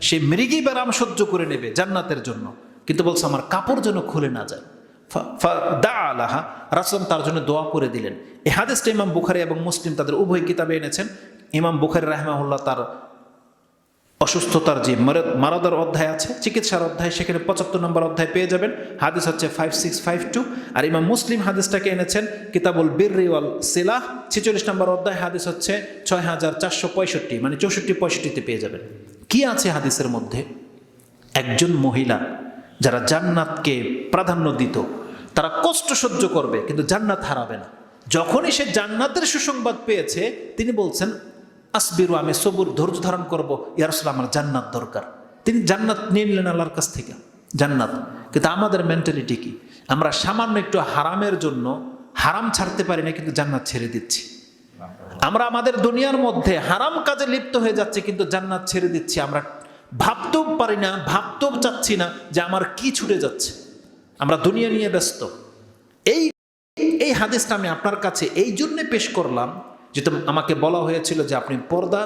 সে মৃগী ব্যারাম সহ্য করে নেবে জান্নাতের জন্য। কিন্তু বলছে, আমার কাপড় যেন খুলে না যায়। ফা- ফা- দা আলাহা রাসুল তার জন্য দোয়া করে দিলেন। এই হাদিসটা ইমাম বুখারি এবং মুসলিম তাদের উভয় কিতাবে এনেছেন। ইমাম বুখারি রাহমাহুল্লাহ তার অসুস্থতার যে মারদ- মারাদার অধ্যায় আছে, চিকিৎসার অধ্যায়, সেখানে পঁচাত্তর নম্বর অধ্যায় পেয়ে যাবেন। হাদিস হচ্ছে ফাইভ সিক্স ফাইভ টু আর ইমাম মুসলিম হাদিসটাকে এনেছেন, কিতাবুল বিরিওয়াল সিলাহ। ছেচল্লিশ নম্বর অধ্যায়, হাদিস হচ্ছে ছয় হাজার চারশো পঁয়ষট্টি মানে চৌষট্টি পঁয়ষট্টিতে পেয়ে যাবেন। কি আছে হাদিসের মধ্যে? একজন মহিলা যারা জান্নাতকে প্রাধান্য দিত, তারা কষ্ট সহ্য করবে, কিন্তু জান্নাত হারাবে না। যখনই সে জান্নাতের সুসংবাদ পেয়েছে, তিনি বলছেন, আসবিরু, আমি সবুর, ধৈর্য ধারণ করব। ইয়ারসুল আমার জান্নাত দরকার। তিনি জান্নাত নিয়ে নিলেন আল্লাহর কাছ থেকে, জান্নাত। কিন্তু আমাদের মেন্টালিটি কি? আমরা সামান্য একটু হারামের জন্য হারাম ছাড়তে পারি না, কিন্তু জান্নাত ছেড়ে দিচ্ছি। আমরা আমাদের দুনিয়ার মধ্যে হারাম কাজে লিপ্ত হয়ে যাচ্ছে, কিন্তু জান্নাত ছেড়ে দিচ্ছি। আমরা ভাবতেও পারি না, ভাবতেও চাচ্ছি না যে আমার কি ছুটে যাচ্ছে। আমরা দুনিয়া নিয়ে ব্যস্ত। এই এই হাদিসটা আমি আপনার কাছে এই জন্যে পেশ করলাম যেহেতু আমাকে বলা হয়েছিল যে আপনি পর্দা